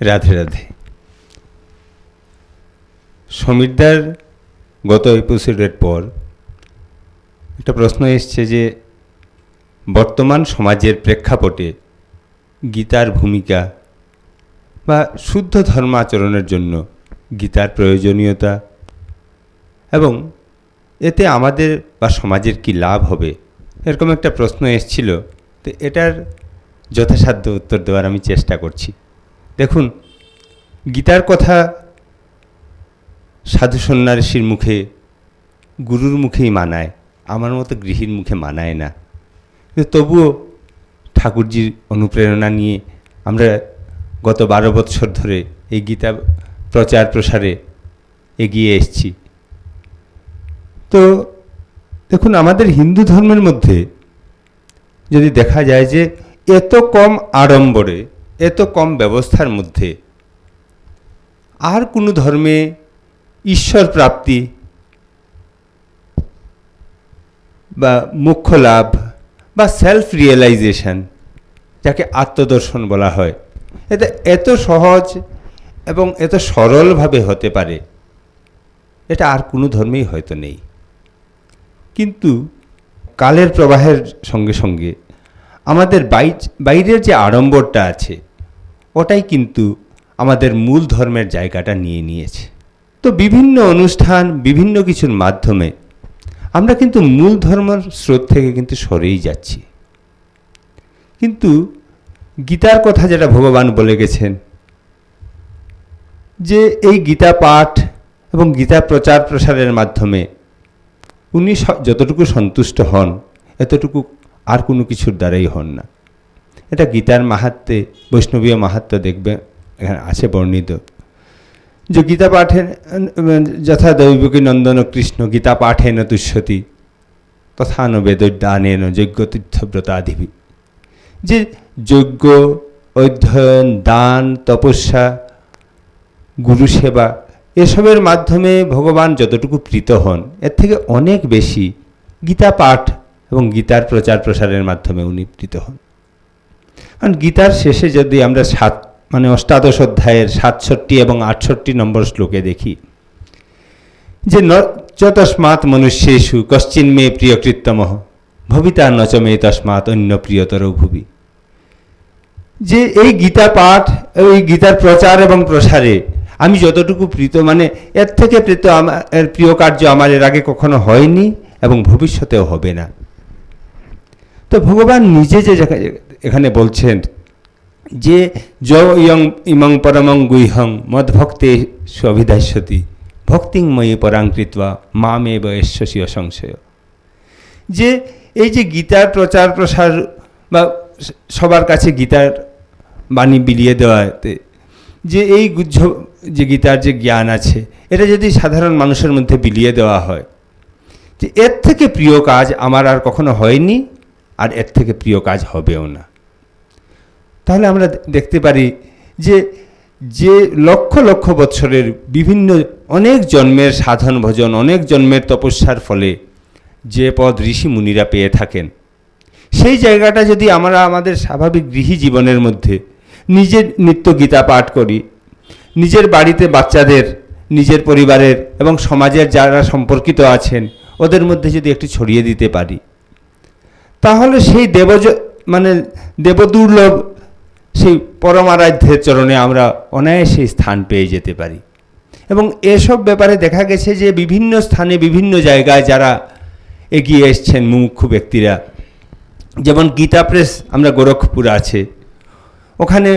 রাধে রাধে। সমীরদার গত এপিসোডের পর একটা প্রশ্ন এসছে যে, বর্তমান সমাজের প্রেক্ষাপটে গীতার ভূমিকা বা শুদ্ধ ধর্ম আচরণের জন্য গীতার প্রয়োজনীয়তা এবং এতে আমাদের বা সমাজের কি লাভ হবে, এরকম একটা প্রশ্ন এসছিল। তো এটার যথাসাধ্য উত্তর দেওয়ার আমি চেষ্টা করছি। দেখুন, গীতার কথা সাধু সন্ন্যাসীর মুখে, গুরুর মুখেই মানায়, আমার মতো গৃহীর মুখে মানায় না। তবুও ঠাকুরজির অনুপ্রেরণা নিয়ে আমরা গত বারো বৎসর ধরে এই গীতা প্রচার প্রসারে এগিয়ে এসছি। তো দেখুন, আমাদের হিন্দু ধর্মের মধ্যে যদি দেখা যায় যে এত কম আড়ম্বরে এত কম ব্যবস্থার মধ্যে আর কোনো ধর্মে ঈশ্বর প্রাপ্তি বা মুখ্য লাভ বা সেলফ রিয়েলাইজেশন যাকে আত্মদর্শন বলা হয়, এটা এত সহজ এবং এত সরলভাবে হতে পারে, এটা আর কোনো ধর্মেই হয়তো নেই। কিন্তু কালের প্রবাহের সঙ্গে সঙ্গে আমাদের বাইরের যে আড়ম্বরটা আছে ওটাই কিন্তু আমাদের মূল ধর্মের জায়গাটা নিয়ে নিয়েছে। তো বিভিন্ন অনুষ্ঠান, বিভিন্ন কিছুর মাধ্যমে আমরা কিন্তু মূল ধর্মের স্রোত থেকে কিন্তু সরেই যাচ্ছি। কিন্তু গীতার কথা যেটা ভগবান বলে গেছেন, যে এই গীতা পাঠ এবং গীতা প্রচার প্রসারের মাধ্যমে উনি যতটুকু সন্তুষ্ট হন, এতটুকু আর কোনো কিছুর দ্বারাই হন না। এটা গীতার মাহাত্মে, বৈষ্ণবীয় মাহাত্ম দেখবে, এখানে আছে বর্ণিত। যে গীতা পাঠে যথা দৈবকী নন্দন কৃষ্ণ, গীতা পাঠেন তুষ্যতি, তথা ন বেদদানেন যজ্ঞ তীর্থব্রতাধিবি যে যজ্ঞ, অধ্যয়ন, দান, তপস্যা, গুরু সেবা, এসবের মাধ্যমে ভগবান যতটুকু প্রীত হন, এর থেকে অনেক বেশি গীতা পাঠ এবং গীতার প্রচার প্রসারের মাধ্যমে উনি প্রীত হন। কারণ গীতার শেষে যদি আমরা সাত মানে অষ্টাদশ অধ্যায়ের সাতষট্টি এবং আটষট্টি নম্বর শ্লোকে দেখি, যে ন, যতস্মাৎ মনুষ্যেষু কশ্চিন মে প্রিয়কৃত্তমহ ভবিতা নচ নচমে তস্মাৎ অন্য প্রিয়তর ভুবি। যে এই গীতা পাঠ, এই গীতার প্রচার এবং প্রসারে আমি যতটুকু প্রীত মানে এর থেকে প্রীত আমার প্রিয় কার্য আমার এর আগে কখনো হয়নি এবং ভবিষ্যতেও হবে না। তো ভগবান নিজে যে এখানে বলছেন যে য ইয়ং ইমং পরমং গুহং মদ্ভক্তে স্বভিধাস্যতি ভক্তিংময়ী পরাঙ্কৃত্বা মামে বয়স্বসীয় সংশয় যে এই যে গীতার প্রচার প্রসার বা সবার কাছে গীতার বাণী বিলিয়ে দেওয়াতে, যে এই গুজ্জ যে গীতার যে জ্ঞান আছে, এটা যদি সাধারণ মানুষের মধ্যে বিলিয়ে দেওয়া হয়, যে এর থেকে প্রিয় কাজ আমার আর কখনো হয়নি? আর এর থেকে প্রিয় কাজ হবেও না। তাহলে আমরা দেখতে পারি যে যে লক্ষ লক্ষ বৎসরের বিভিন্ন অনেক জন্মের সাধন ভজন, অনেক জন্মের তপস্যার ফলে যে পদ ঋষি মুনিরা পেয়ে থাকেন। সেই জায়গাটা যদি আমরা আমাদের স্বাভাবিক গৃহী জীবনের মধ্যে নিজের নিত্য গীতা পাঠ করি, নিজের বাড়িতে বাচ্চাদের, নিজের পরিবারের এবং সমাজের যারা সম্পর্কিত আছেন, ওদের মধ্যে যদি একটু ছড়িয়ে দিতে পারি তাহলে সেই দেবজ মানে দেবদুর্লভ সেই পরমারাধ্যের চরণে আমরা অনায়াসে স্থান পেয়ে যেতে পারি। এবং এসব ব্যাপারে দেখা গেছে যে বিভিন্ন স্থানে, বিভিন্ন জায়গায় যারা এগিয়ে এসছেন মুমুক্ষু ব্যক্তিরা, যেমন গীতা প্রেস আমরা গোরখপুর আছে। ওখানে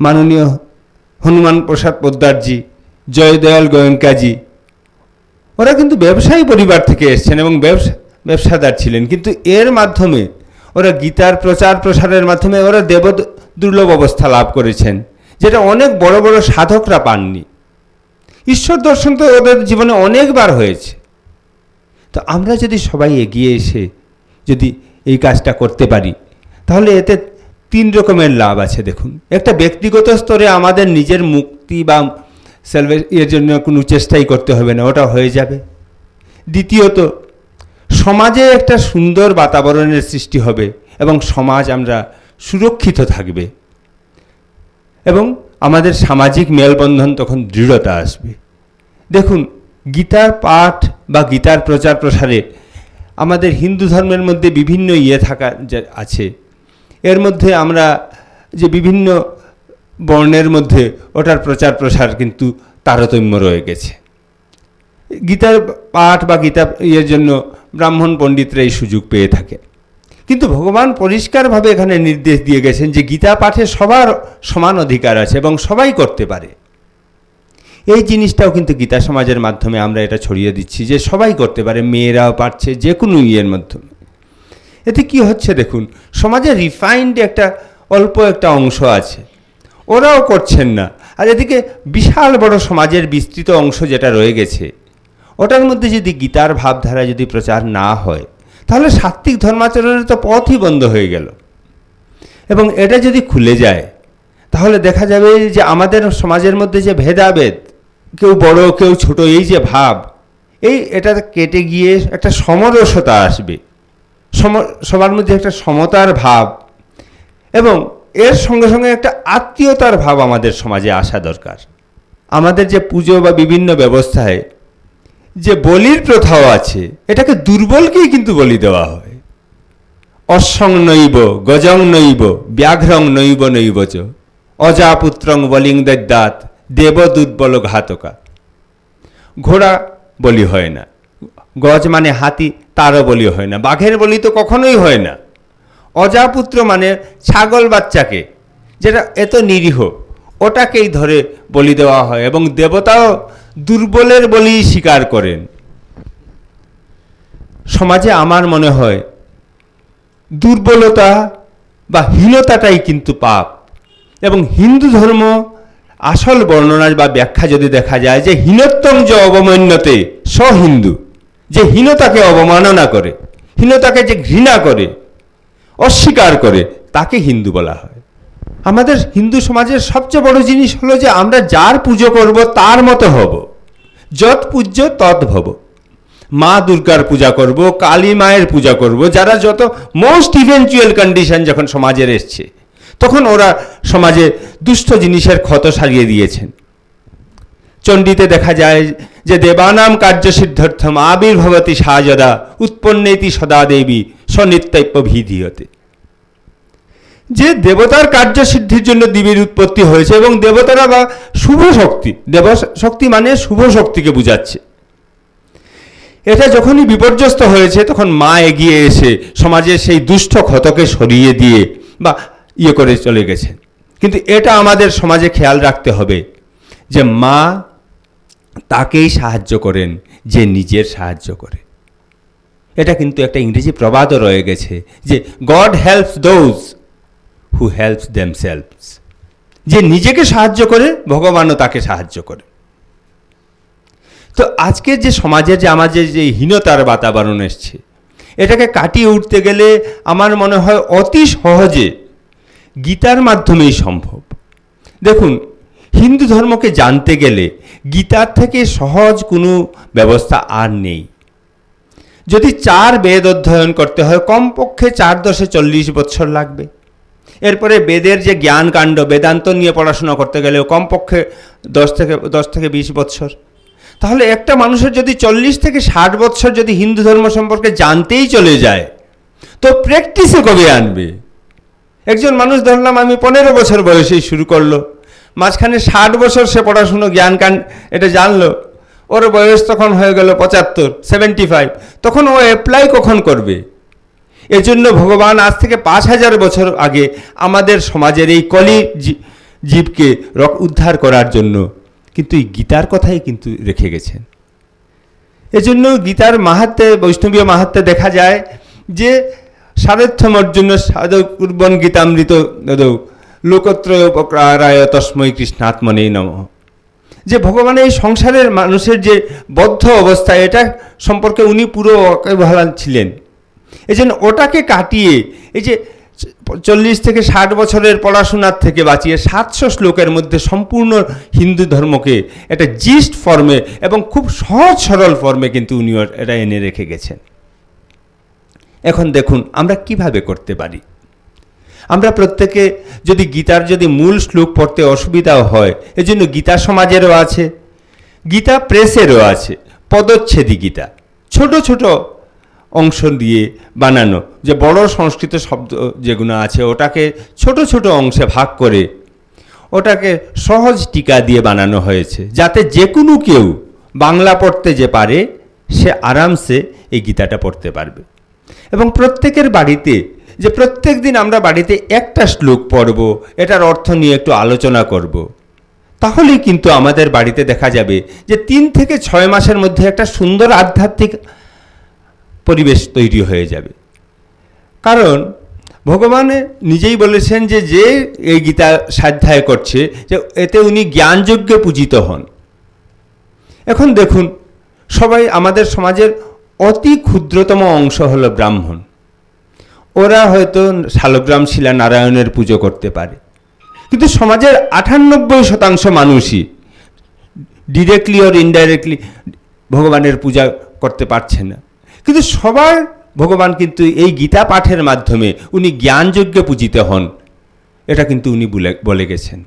মাননীয় হনুমান প্রসাদ পোদ্দারজি, জয়দয়াল গোয়েঙ্কাজি, ওরা কিন্তু ব্যবসায়ী পরিবার থেকে এসছেন এবং ব্যবসা ব্যবসাদার ছিলেন। কিন্তু এর মাধ্যমে ওরা গীতার প্রচার প্রসারের মাধ্যমে ওরা দেব দুর্লভ অবস্থা লাভ করেছেন, যেটা অনেক বড় বড় সাধকরা পাননি। ঈশ্বর দর্শন তো ওদের জীবনে অনেকবার হয়েছে। তো আমরা যদি সবাই এগিয়ে এসে যদি এই কাজটা করতে পারি, তাহলে এতে তিন রকমের লাভ আছে, দেখুন। একটা ব্যক্তিগত স্তরে আমাদের নিজের মুক্তি বা সেলভে এর জন্য কোনো চেষ্টাই করতে হবে না, ওটা হয়ে যাবে। দ্বিতীয়ত সমাজে একটা সুন্দর বাতাবরণের সৃষ্টি হবে এবং সমাজ আমরা সুরক্ষিত থাকবে। এবং আমাদের সামাজিক মেলবন্ধন তখন দৃঢ়তা আসবে। দেখুন, গীতার পাঠ বা গীতার প্রচার প্রসারে আমাদের হিন্দু ধর্মের মধ্যে বিভিন্ন ইয়ে থাকা আছে। এর মধ্যে আমরা যে বিভিন্ন বর্ণের মধ্যে ওটার প্রচার প্রসার কিন্তু তারতম্য রয়ে গেছে। গীতার পাঠ বা গীতা ইয়ের জন্য ব্রাহ্মণ পণ্ডিতরা এই সুযোগ পেয়ে থাকে। কিন্তু ভগবান পরিষ্কারভাবে এখানে নির্দেশ দিয়ে গেছেন যে গীতা পাঠে সবার সমান অধিকার আছে এবং সবাই করতে পারে। এই জিনিসটাও কিন্তু গীতা সমাজের মাধ্যমে আমরা এটা ছড়িয়ে দিচ্ছি যে সবাই করতে পারে, মেয়েরাও পারছে যে কোনো ইয়ের মাধ্যমে। এতে কি হচ্ছে দেখুন, সমাজে রিফাইন্ড একটা, অল্প একটা অংশ আছে। ওরাও করছেন না। আর এদিকে বিশাল বড় সমাজের বিস্তৃত অংশ যেটা রয়ে গেছে ওটার মধ্যে যদি গীতার ভাবধারা যদি প্রচার না হয়, তাহলে সাত্ত্বিক ধর্মাচরণের তো পথই বন্ধ হয়ে গেল। এবং এটা যদি খুলে যায়, তাহলে দেখা যাবে যে আমাদের সমাজের মধ্যে যে ভেদাভেদ, কেউ বড়, কেউ ছোট, এই যে ভাব, এই এটা কেটে গিয়ে একটা সমরসতা আসবে। সম, সবার মধ্যে একটা সমতার ভাব এবং এর সঙ্গে সঙ্গে একটা আত্মীয়তার ভাব আমাদের সমাজে আসা দরকার। আমাদের যে পুজো বা বিভিন্ন ব্যবস্থায় যে বলির প্রথাও আছে, এটাকে দুর্বলকেই কিন্তু বলি দেওয়া হয়। অশ্বং নৈব, গজং নৈব, ব্যাঘ্রং নৈব নৈব চ অজাপুত্রং বলিং দদ্যাত দেবদুর্বল ঘাতকা। ঘোড়া বলি হয় না, গজ মানে হাতি, তারও বলি হয় না, বাঘের বলি তো কখনোই হয় না। অজাপুত্র মানে ছাগল বাচ্চাকে, যেটা এত নিরীহ, ওটাকেই ধরে বলি দেওয়া হয় এবং দেবতাও দুর্বলের বলেই স্বীকার করেন। সমাজে আমার মনে হয়, দুর্বলতা বা হীনতাটাই কিন্তু পাপ। এবং হিন্দু ধর্ম আসল বর্ণনা বা ব্যাখ্যা যদি দেখা যায় যে হীনত্তম যে অবমান্যতে সহিন্দু, যে হীনতাকে অবমাননা করে, হীনতাকে যে ঘৃণা করে, অস্বীকার করে, তাকে হিন্দু বলা হয়। আমাদের হিন্দু সমাজের সবচেয়ে বড় জিনিস হলো যে আমরা যার পুজো করব তার মতো হব। যত পূজ্য তৎ ভব। মা দুর্গার পূজা করব, কালী মায়ের পূজা করব। যারা যত মোস্ট ইভেনচুয়াল কন্ডিশন যখন সমাজের এসছে, তখন ওরা সমাজে দুষ্ট জিনিসের ক্ষত সারিয়ে দিয়েছেন। চণ্ডীতে দেখা যায় যে দেবানাম কার্যসিদ্ধার্থম আবির্ভবতী সাজদা, উৎপন্নেতি সদা দেবী স্বনিত্যৈপ্য ভিধীয়তে। যে দেবতার কার্যসিদ্ধির জন্য দেবীর উৎপত্তি হয়েছে এবং দেবতারা বা শুভ শক্তি, দেব শক্তি মানে শুভ শক্তিকে বুঝাচ্ছে। এটা যখনই বিপর্যস্ত হয়েছে, তখন মা এগিয়ে এসে সমাজের সেই দুষ্ট ক্ষতকে সরিয়ে দিয়ে বা ইয়ে করে চলে গেছে। কিন্তু এটা আমাদের সমাজে খেয়াল রাখতে হবে যে মা তাকেই সাহায্য করেন, যে নিজের সাহায্য করে। এটা কিন্তু একটা ইংরেজি প্রবাদও রয়ে গেছে যে God helps those who helps themselves যে নিজেকে সাহায্য করে, ভগবানও তাকে সাহায্য করে। তো আজকের যে সমাজের যে আমাদের যে হীনতার বাতাবরণ এসছে, এটাকে কাটিয়ে উঠতে গেলে আমার মনে হয় অতি সহজে গীতার মাধ্যমেই সম্ভব। দেখুন, হিন্দু ধর্মকে জানতে গেলে গীতার থেকে সহজ কোনো ব্যবস্থা আর নেই। যদি চার বেদ অধ্যয়ন করতে হয়, কমপক্ষে চার দশে চল্লিশ বছর লাগবে। এরপরে বেদের যে জ্ঞান কাণ্ড, বেদান্ত নিয়ে পড়াশোনা করতে গেলেও কমপক্ষে দশ থেকে দশ থেকে বিশ বছর তাহলে একটা মানুষের যদি চল্লিশ থেকে ষাট বছর যদি হিন্দু ধর্ম সম্পর্কে জানতেই চলে যায়, তো প্র্যাকটিসে কবে আনবে? একজন মানুষ ধরলাম আমি পনেরো বছর বয়সেই শুরু করল, মাঝখানে ষাট বছর সে পড়াশুনো জ্ঞান কান এটা জানলো, ওর বয়স তখন হয়ে গেল পঁচাত্তর সেভেন্টি ফাইভ তখন ও অ্যাপ্লাই কখন করবে? এজন্য ভগবান আজ থেকে পাঁচ হাজার বছর আগে আমাদের সমাজের এই কলি জীবকে উদ্ধার করার জন্য কিন্তু এই গীতার কথাই কিন্তু রেখে গেছেন। এজন্য গীতার মাহাত্মে, বৈষ্ণবীয় মাহাত্মে দেখা যায় যে সারথ্যম অর্জুন সাধক গীতামৃত দদৌ লোকত্রয় উপকারায় তস্মৈ কৃষ্ণাত্মনেই নম। যে ভগবান এই সংসারের মানুষের যে বদ্ধ অবস্থা, এটা সম্পর্কে উনি পুরো ছিলেন। এই জন্য ওটাকে কাটিয়ে, এই যে চল্লিশ থেকে ষাট বছরের পড়াশোনার থেকে বাঁচিয়ে সাতশো শ্লোকের মধ্যে সম্পূর্ণ হিন্দু ধর্মকে একটা জিস্ট ফর্মে এবং খুব সহজ সরল ফর্মে কিন্তু উনি এটা এনে রেখে গেছেন। এখন দেখুন আমরা কীভাবে করতে পারি। আমরা প্রত্যেকে যদি গীতার যদি মূল শ্লোক পড়তে অসুবিধাও হয়, এজন্য গীতা সমাজেরও আছে, গীতা প্রেসেরও আছে পদচ্ছেদী গীতা, ছোট ছোট অংশ দিয়ে বানানো। যে বড় সংস্কৃত শব্দ যেগুলো আছে, ওটাকে ছোট ছোট অংশে ভাগ করে ওটাকে সহজ টিকা দিয়ে বানানো হয়েছে, যাতে যে কোনো কেউ বাংলা পড়তে যে পারে, সে আরামসে এই গীতাটা পড়তে পারবে। এবং প্রত্যেকের বাড়িতে, যে প্রত্যেক দিন আমরা বাড়িতে একটা শ্লোক পড়ব, এটার অর্থ নিয়ে একটু আলোচনা করব। তাহলেই কিন্তু আমাদের বাড়িতে দেখা যাবে যে তিন থেকে ছয় মাসের মধ্যে একটা সুন্দর আধ্যাত্মিক পরিবেশ তৈরি হয়ে যাবে। কারণ ভগবান নিজেই বলেছেন যে যে এই গীতা স্বাধ্যায় করছে, যে এতে উনি জ্ঞানযোগ্যে পূজিত হন। এখন দেখুন, সবাই আমাদের সমাজের অতি ক্ষুদ্রতম অংশ হলো ব্রাহ্মণ। ওরা হয়তো শালগ্রাম শিলা নারায়ণের পুজো করতে পারে। কিন্তু সমাজের আটানব্বই শতাংশ মানুষই ডিরেক্টলি ওর ইনডাইরেক্টলি ভগবানের পূজা করতে পারছে না। কিন্তু সবার ভগবান কিন্তু এই গীতা পাঠের মাধ্যমে উনি জ্ঞানযোগ্যে পূজিত হন। এটা কিন্তু উনি বলে গেছেন।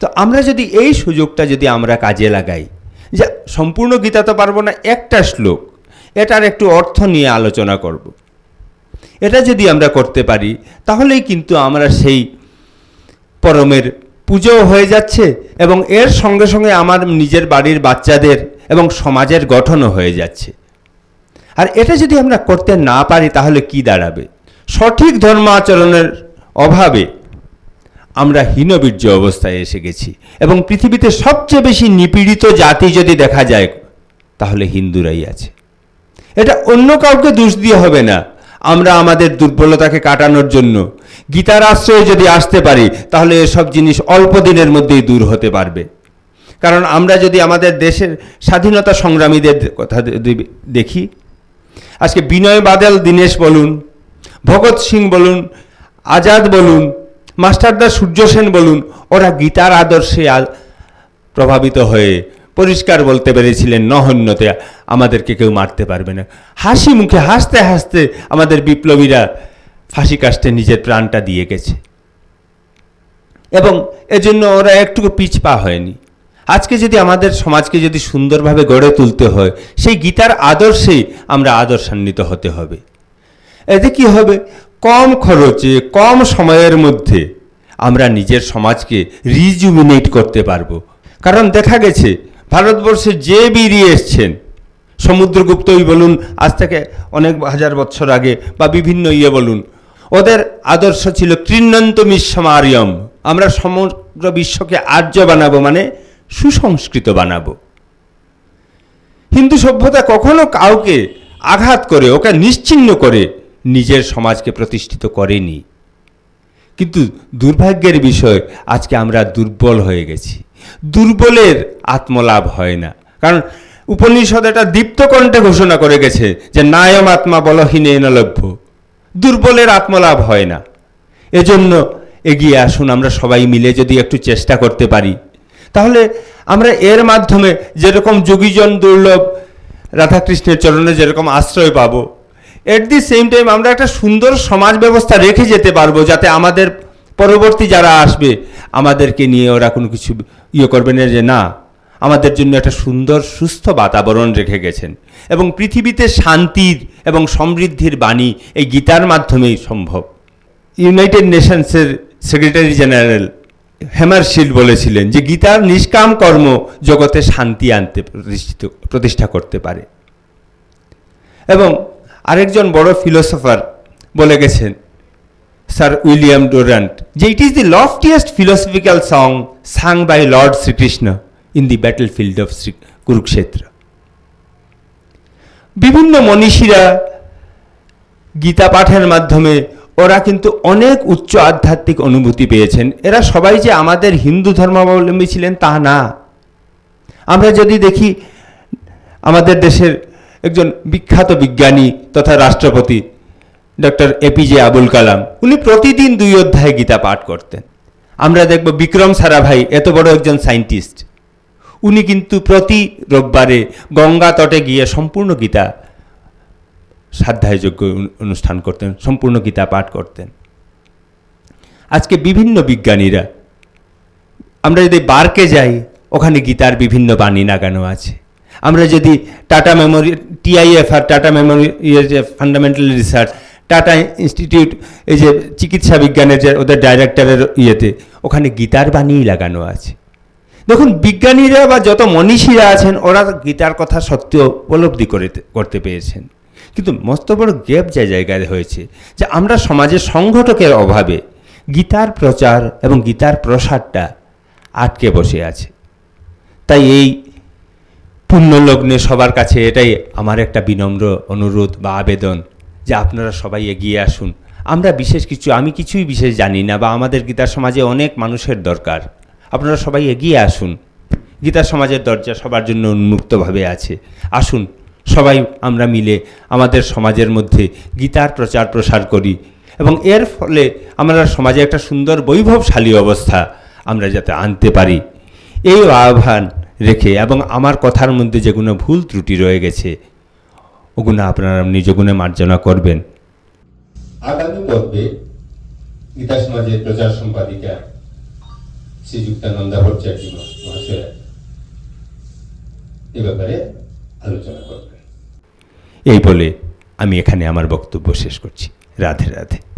তো আমরা যদি এই সুযোগটা যদি আমরা কাজে লাগাই, যে সম্পূর্ণ গীতা তো পারব না, একটা শ্লোক, এটার একটু অর্থ নিয়ে আলোচনা করব। এটা যদি আমরা করতে পারি, তাহলেই কিন্তু আমরা সেই পরমের পুজো হয়ে যাচ্ছে এবং এর সঙ্গে সঙ্গে আমার নিজের বাড়ির বাচ্চাদের এবং সমাজের গঠনও হয়ে যাচ্ছে। আর এটা যদি আমরা করতে না পারি, তাহলে কি দাঁড়াবে? সঠিক ধর্ম আচরণের অভাবে আমরা হীনবীর্য অবস্থায় এসে গেছি এবং পৃথিবীতে সবচেয়ে বেশি নিপীড়িত জাতি যদি দেখা যায়, তাহলে হিন্দুরাই আছে। এটা অন্য কাউকে দোষ দিয়ে হবে না। আমরা আমাদের দুর্বলতাকে কাটানোর জন্য গীতার আশ্রয়ে যদি আসতে পারি, তাহলে এসব জিনিস অল্প দিনের মধ্যেই দূর হতে পারবে। কারণ আমরা যদি আমাদের দেশের স্বাধীনতা সংগ্রামীদের কথা দেখি আজকে বিনয় বাদল, দীনেশ বলুন, ভগৎ সিং বলুন, আজাদ বলুন মাস্টারদা সূর্য সেন বলুন, ওরা গীতার আদর্শে প্রভাবিত হয়ে পরিষ্কার বলতে পেরেছিলেন, নহন্যতে আমাদেরকে কেউ মারতে পারবে না। হাসি মুখে, হাসতে হাসতে আমাদের বিপ্লবীরা ফাঁসি কাস্টে নিজের প্রাণটা দিয়ে গেছে। এবং এজন্য ওরা একটুকু পিছপা হয়নি। আজকে যদি আমাদের সমাজকে যদি সুন্দরভাবে গড়ে তুলতে হয়, সেই গীতার আদর্শেই আমরা আদর্শান্বিত হতে হবে। এতে কি হবে? কম খরচে, কম সময়ের মধ্যে আমরা নিজের সমাজকে রিজুমিনেট করতে পারব। কারণ দেখা গেছে, ভারতবর্ষে যে বেরিয়ে এসছেন, সমুদ্রগুপ্তই বলুন, আজ থেকে অনেক হাজার বছর আগে, বা বিভিন্ন ইয়ে বলুন, ওদের আদর্শ ছিল ক্রিন্নন্ত মিশ্বমারিয়ম আমরা সমগ্র বিশ্বকে আর্য বানাবো মানে সুসংস্কৃত বানাবো। হিন্দু সভ্যতা কখনো কাউকে আঘাত করে, ওকে নিশ্চিহ্ন করে নিজের সমাজকে প্রতিষ্ঠিত করেনি। কিন্তু দুর্ভাগ্যের বিষয়, আজকে আমরা দুর্বল হয়ে গেছি। দুর্বলের আত্মলাভ হয় না। কারণ উপনিষদ এটা দীপ্ত কণ্ঠে ঘোষণা করে গেছে যে, নায়ম আত্মা বলহীনে নলভ্য দুর্বলের আত্মলাভ হয় না। এজন্য এগিয়ে আসুন, আমরা সবাই মিলে যদি একটু চেষ্টা করতে পারি। তাহলে আমরা এর মাধ্যমে যেরকম যোগীজন দুর্লভ রাধাকৃষ্ণের চরণে যেরকম আশ্রয় পাবো এট দি সেম টাইম আমরা একটা সুন্দর সমাজ ব্যবস্থা রেখে যেতে পারব যাতে আমাদের পরবর্তী যারা আসবে, আমাদেরকে নিয়ে ওরা কোনো কিছু ইয়ে করবে না যে না, আমাদের জন্য একটা সুন্দর, সুস্থ বাতাবরণ রেখে গেছেন। এবং পৃথিবীতে শান্তির এবং সমৃদ্ধির বাণী এই গীতার মাধ্যমেই সম্ভব। ইউনাইটেড নেশনসের সেক্রেটারি জেনারেল হেমারশিল্ড বলেছিলেন যে গীতার নিষ্কাম কর্ম জগতে শান্তি আনতে প্রতিষ্ঠিত, প্রতিষ্ঠা করতে পারে। এবং আরেকজন বড় ফিলোসফার বলে গেছেন, স্যার উইলিয়াম ডোরান্ট, যে it is the loftiest philosophical song sung by Lord Srikrishna in the battle field of Shri Kurukshetra বিভিন্ন মনীষীরা গীতা পাঠের মাধ্যমে ওরা কিন্তু অনেক উচ্চ আধ্যাত্মিক অনুভূতি পেয়েছেন। এরা সবাই যে আমাদের হিন্দু ধর্মাবলম্বী ছিলেন তা না। আমরা যদি দেখি আমাদের দেশের একজন বিখ্যাত বিজ্ঞানী তথা রাষ্ট্রপতি, ডক্টর এপিজে আবুল কালাম, উনি প্রতিদিন দুই অধ্যায় গীতা পাঠ করতেন। আমরা দেখব বিক্রম সারাভাই এত বড় একজন সায়েন্টিস্ট। উনি কিন্তু প্রতি রোববারে গঙ্গা তটে গিয়ে সম্পূর্ণ গীতা সাধ্যায়যোগ্য অনুষ্ঠান করতেন, সম্পূর্ণ গীতা পাঠ করতেন। আজকে বিভিন্ন বিজ্ঞানীরা, আমরা যদি বার্কে যাই, ওখানে গীতার বিভিন্ন বাণী লাগানো আছে। আমরা যদি Tata memory TIFR, Tata memory ইয়ে যে ফান্ডামেন্টাল রিসার্চ, টাটা ইনস্টিটিউট, এই যে চিকিৎসা বিজ্ঞানের যে ওদের ডাইরেক্টরের ইয়েতে, ওখানে গীতার বাণীই লাগানো আছে। দেখুন, বিজ্ঞানীরা বা যত মনীষীরা আছেন, ওরা গীতার কথা সত্য উপলব্ধি করে করতে পেরেছেন কিন্তু মস্ত বড় গ্যাপ যে জায়গায় হয়েছে, যে আমরা সমাজের সংগঠকের অভাবে গীতার প্রচার এবং গীতার প্রসারটা আটকে বসে আছে। তাই এই পুণ্যলগ্নে সবার কাছে এটাই আমার একটা বিনম্র অনুরোধ বা আবেদন যে আপনারা সবাই এগিয়ে আসুন। আমরা বিশেষ কিছু, আমি কিছুই বিশেষ জানি না বা আমাদের গীতার সমাজে অনেক মানুষের দরকার। আপনারা সবাই এগিয়ে আসুন। গীতার সমাজের দরজা সবার জন্য উন্মুক্তভাবে আছে। আসুন সবাই আমরা মিলে আমাদের সমাজের মধ্যে গীতার প্রচার প্রসার করি। এবং এর ফলে আমরা সমাজে একটা সুন্দর বৈভবশালী অবস্থা আমরা যাতে আনতে পারি। এই আহ্বান রেখে এবং আমার কথার মধ্যে যেগুলো ভুল ত্রুটি রয়ে গেছে, ওগুলো আপনারা নিজ গুণে মার্জনা করবেন। আগামী পর্বে গীতা সমাজের প্রচার সম্পাদিকা শ্রীযুক্তা নন্দা ভট্টাচার্য মহাশয়া এ ব্যাপারে আলোচনা করবেন এই বলে আমি এখানে আমার বক্তব্য শেষ করছি। রাধে রাধে।